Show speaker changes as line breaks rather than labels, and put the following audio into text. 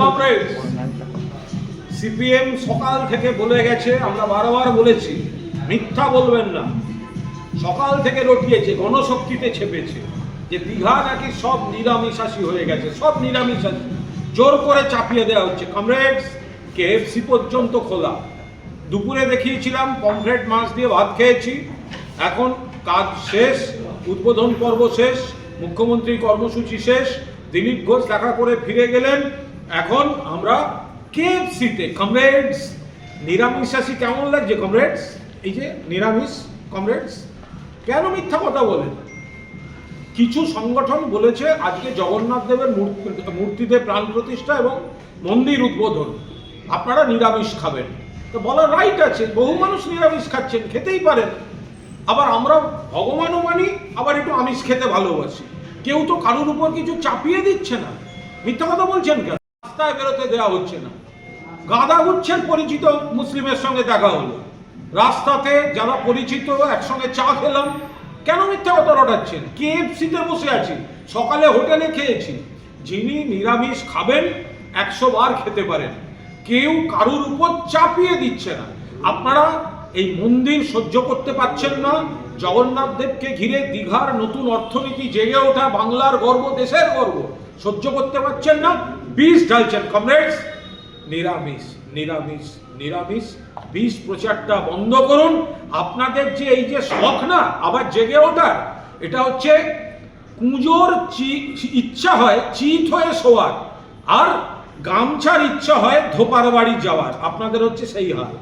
Comrades CPM সকাল থেকে বলে গেছে, আমরা বারবার বলেছি, মিথ্যা বলবেন না। সকাল থেকে রটিয়েছে, গণশক্তিতে ছেপেছে, যে দীঘা নাকি সব নিরামিষাসী হয়ে গেছে, সব নিরামিষাসী জোর করে চাপিয়ে দেওয়া হচ্ছে। কমরেডস কেএফসি পর্যন্ত খোলা। দুপুরে দেখিয়েছিলাম, পমফ্রেট মাছ দিয়ে ভাত খেয়েছি। এখন কাজ শেষ, উদ্বোধন পর্ব শেষ, মুখ্যমন্ত্রীর কর্মসূচি শেষ, দিলীপ ঘোষ দেখা করে ফিরে গেলেন। এখন আমরা কেএফসিতে কমরেডস নিরামিষাসী কেমন লাগছে কমরেডস এই যে নিরামিষ কমরেডস কেন মিথ্যা কথা বলেন কিছু সংগঠন বলেছে আজকে জগন্নাথ দেবের মূর্তিতে প্রাণ প্রতিষ্ঠা এবং মন্দির উদ্বোধন। আপনারা নিরামিষ খাবেন। তো বলার রাইট আছে, বহু মানুষ নিরামিষ খাচ্ছেন, খেতেই পারেন। আবার আমরা ভগবানও মানি, আবার একটু আমিষ খেতে ভালোবাসি। কেউ তো কারোর উপর কিছু চাপিয়ে দিচ্ছে না। মিথ্যা কথা বলছেন কেন? রাস্তায় বেরোতে দেওয়া হচ্ছে না। গাদা গুচ্ছেন পরিচিত মুসলিমের সঙ্গে দেখা হলো। রাস্তাতে যারা পরিচিত একসঙ্গে চা খেলাম, কেন মিথ্যা কথা রটাচ্ছেন? কেএফসিতে বসে আছি, সকালে হোটেলে খেয়েছি। যিনি নিরামিষ খাবেন, একশো বার খেতে পারেন। কেউ কারুর উপর চাপিয়ে দিচ্ছে না। আপনারা এই মন্দির সহ্য করতে পারছেন না। জগন্নাথ দেবকে ঘিরে দীঘার নতুন অর্থনীতি জেগে ওঠা বাংলার গর্ব, দেশের গর্ব। সহ্য করতে পারছেন না। বিষ ঢালছেন কমরেডস নিরামিষ নিরামিষ নিরামিষ। বিষ প্রচারটা বন্ধ করুন। আপনাদের যে এই যে শখ না, আবার জেগে ওঠার, এটা হচ্ছে কুঁজোর ইচ্ছা হয় চিত হয়ে শোয়ার, আর গামছার ইচ্ছা হয় ধোপার বাড়ি যাওয়ার। আপনাদের হচ্ছে সেই হাল।